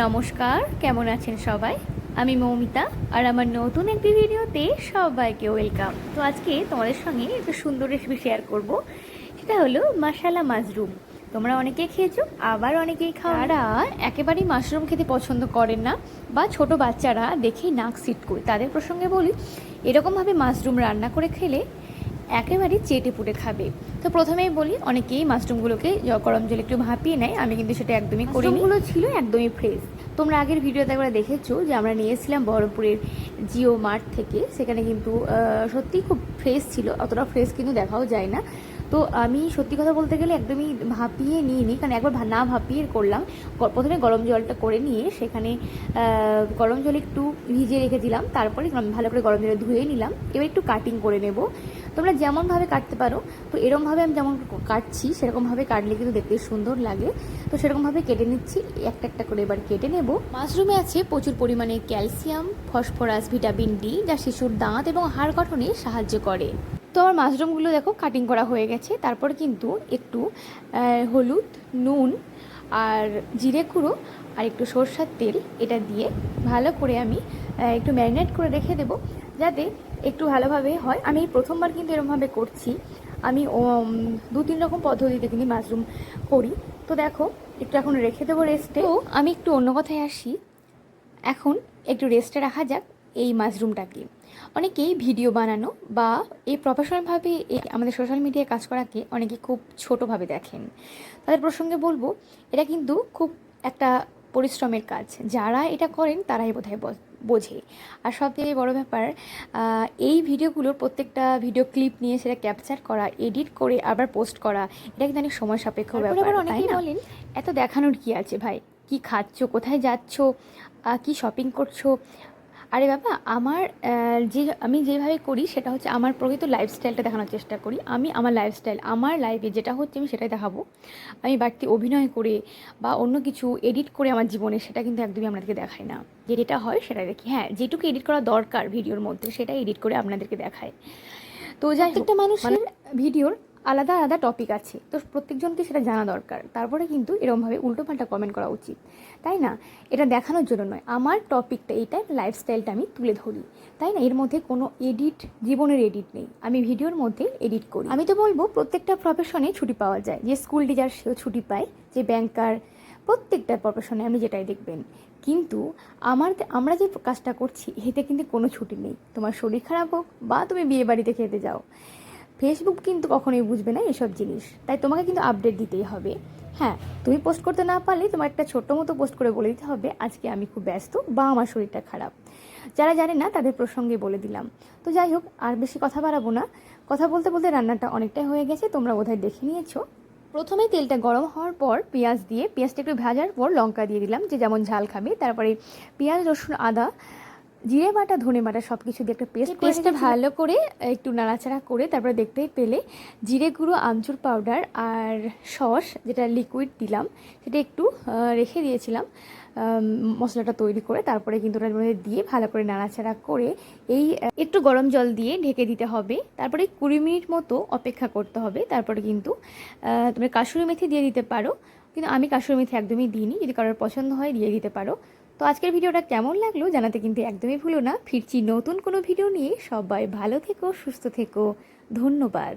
নমস্কার, কেমন আছেন সবাই? আমি মৌমিতা, আর আমার নতুন একটি ভিডিওতে সবাইকে ওয়েলকাম। তো আজকে তোমাদের সঙ্গে একটা সুন্দর রেসিপি শেয়ার করব, সেটা হলো মশালা মাশরুম তোমরা অনেকেই খেয়েছো, আবার অনেকেই খাও তারা একেবারেই মাশরুম খেতে পছন্দ করেন না, বা ছোট বাচ্চারা দেখেই নাক সিট করে তাদের প্রসঙ্গে বলি, এরকমভাবে মাশরুম রান্না করে খেলে একেবারে চেটে পুটে খাবে। তো প্রথমেই বলি অনেকেই মাশরুমগুলোকে গরম জলে একটু ভাপিয়ে নেয়। আমি কিন্তু সেটা একদমই করি মাশরুমগুলো ছিল একদমই ফ্রেশ তোমরা আগের ভিডিওতে একবার দেখেছ যে আমরা নিয়েছিলাম বহরমপুরের জিও মার্ট থেকে। সেখানে কিন্তু সত্যিই খুব ফ্রেশ ছিল অতটা ফ্রেশ কিন্তু দেখাও যায় না। তো আমি সত্যি কথা বলতে গেলে একদমই ভাপিয়ে নিয়ে নিই কারণ একবার না ভাপিয়ে করলাম। প্রথমে গরম জলটা করে নিয়ে সেখানে গরম জল একটু ভিজিয়ে রেখে দিলাম তারপরে ভালো করে গরম জলে ধুয়ে নিলাম। এবার একটু কাটিং করে নেব। তোমরা যেমনভাবে কাটতে পারো, তো এরমভাবে আমি যেমন কাটছি, সেরকমভাবে কাটলে কিন্তু দেখতে সুন্দর লাগে। তো সেরকমভাবে কেটে নিচ্ছি, একটা একটা করে এবার কেটে নেব। মাশরুমে আছে প্রচুর পরিমাণে ক্যালসিয়াম, ফসফরাস, ভিটামিন ডি, যা শিশুর দাঁত এবং হাড় গঠনে সাহায্য করে। তো আমার মাশরুমগুলো দেখো কাটিং করা হয়ে গেছে। তারপর কিন্তু একটু হলুদ, নুন আর জিরে গুঁড়ো আর একটু সরষার তেল, এটা দিয়ে ভালো করে আমি একটু ম্যারিনেট করে রেখে দেবো। যাতে একটু ভালোভাবে হয়। আমি প্রথমবার কিন্তু এরকমভাবে করছি। আমি দু তিন রকম পদ্ধতিতে কিন্তু মাশরুম করি। তো দেখো, একটু এখন রেখে দেবো রেস্টে তো আমি একটু অন্য কথায় আসি। এখন একটু রেস্টে রাখা যাক এই মাশরুমটাকে। অনেকেই ভিডিও বানানো বা এই প্রফেশনালভাবে আমাদের সোশ্যাল মিডিয়ায় কাজ করাকে অনেকে খুব ছোটোভাবে দেখেন। তাদের প্রসঙ্গে বলব, এটা কিন্তু খুব একটা পরিশ্রমের কাজ। যারা এটা করেন, তারাই বোধহয় বোঝ- আর সব থেকে বড়ো ব্যাপার এই ভিডিওগুলোর প্রত্যেকটা ভিডিও ক্লিপ নিয়ে সেটা ক্যাপচার করা এডিট করে আবার পোস্ট করা এটা কিন্তু অনেক সময় সাপেক্ষ ব্যাপার তাই না? এত দেখানোর কি আছে ভাই? কি খাচ্ছ? কোথায় যাচ্ছ? কি শপিং করছ? আরে বাবা আমার যে আমি যেভাবে করি সেটা হচ্ছে আমার প্রকৃত লাইফস্টাইলটা দেখানোর চেষ্টা করি। আমি আমার লাইফস্টাইল আমার লাইফে যেটা হচ্ছে আমি সেটাই দেখাবো। আমি বাড়তি অভিনয় করে বা অন্য কিছু এডিট করে আমার জীবনে সেটা কিন্তু একদমই আপনাদেরকে দেখায় না। যে যেটা হয় সেটাই দেখি। হ্যাঁ যেটুকু এডিট করা দরকার ভিডিওর মধ্যে সেটাই এডিট করে আপনাদেরকে দেখায় তো যাই প্রত্যেকটা মানুষের ভিডিওর আলাদা আলাদা টপিক আছে। তো প্রত্যেকজনকে সেটা জানা দরকার। তারপরে কিন্তু এরমভাবে উল্টোপাল্টা কমেন্ট করা উচিত। তাই না? এটা দেখানোর জন্য নয়। আমার টপিকটা এইটা লাইফস্টাইলটা আমি তুলে ধরি। তাই না? এর মধ্যে কোনো এডিট জীবনের এডিট নেই। আমি ভিডিওর মধ্যে এডিট করি। আমি তো বলব, প্রত্যেকটা প্রফেশনে ছুটি পাওয়া যায়। যে স্কুল টিচার সেও ছুটি পায়, যে ব্যাংকার প্রত্যেকটা প্রফেশনে আপনি যেটাই দেখবেন। কিন্তু আমার আমরা যে কাজটা করছি, এতে কিন্তু কোনো ছুটি নেই। তোমার শরীর খারাপ হোক বা তুমি বিয়ে বাড়িতে খেতে যাও। ফেসবুক কিন্তু কখনোই বুঝবে না এসব জিনিস। তাই তোমাকে কিন্তু আপডেট দিতেই হবে। হ্যাঁ তুমি পোস্ট করতে না পারলে তোমার একটা ছোট্ট মতো পোস্ট করে বলে দিতে হবে, আজকে আমি খুব ব্যস্ত বা আমার শরীরটা খারাপ। যারা জানে না, তাদের প্রসঙ্গে বলে দিলাম। তো যাই হোক, আর বেশি কথা বাড়াবো না। কথা বলতে বলতে রান্নাটা অনেকটাই হয়ে গেছে, তোমরা বোধহয় দেখে নিয়েছো। প্রথমে তেলটা গরম হওয়ার পর পেঁয়াজ দিয়ে, পেঁয়াজটা একটু ভাজার পর লঙ্কা দিয়ে দিলাম, যে যেমন ঝাল খাবে। তারপরে পেঁয়াজ, রসুন, আদা জিরে বাটা ধনে বাটা সব কিছু দিয়ে একটা পেস্ট পেস্টটা ভালো করে একটু নাড়াচাড়া করে তারপরে দেখতেই পেলে জিরে গুঁড়ো আমচুর পাউডার আর সস যেটা লিকুইড দিলাম সেটা একটু রেখে দিয়েছিলাম মশলাটা তৈরি করে তারপরে কিন্তু ওটার মধ্যে দিয়ে ভালো করে নাড়াচাড়া করে এই একটু গরম জল দিয়ে ঢেকে দিতে হবে। তারপরে কুড়ি মিনিট মতো অপেক্ষা করতে হবে তারপরে কিন্তু তুমি কাসুরি মেথি দিয়ে দিতে পারো কিন্তু আমি কাসুরি মেথি একদমই দিইনি যদি কারোর পছন্দ হয় দিয়ে দিতে পারো। তো আজকের ভিডিওটা কেমন লাগল জানাতে কিন্তু একদমই ভুলো না। ফিরছি নতুন কোনো ভিডিও নিয়ে। সবাই ভালো থেকো, সুস্থ থেকো। ধন্যবাদ।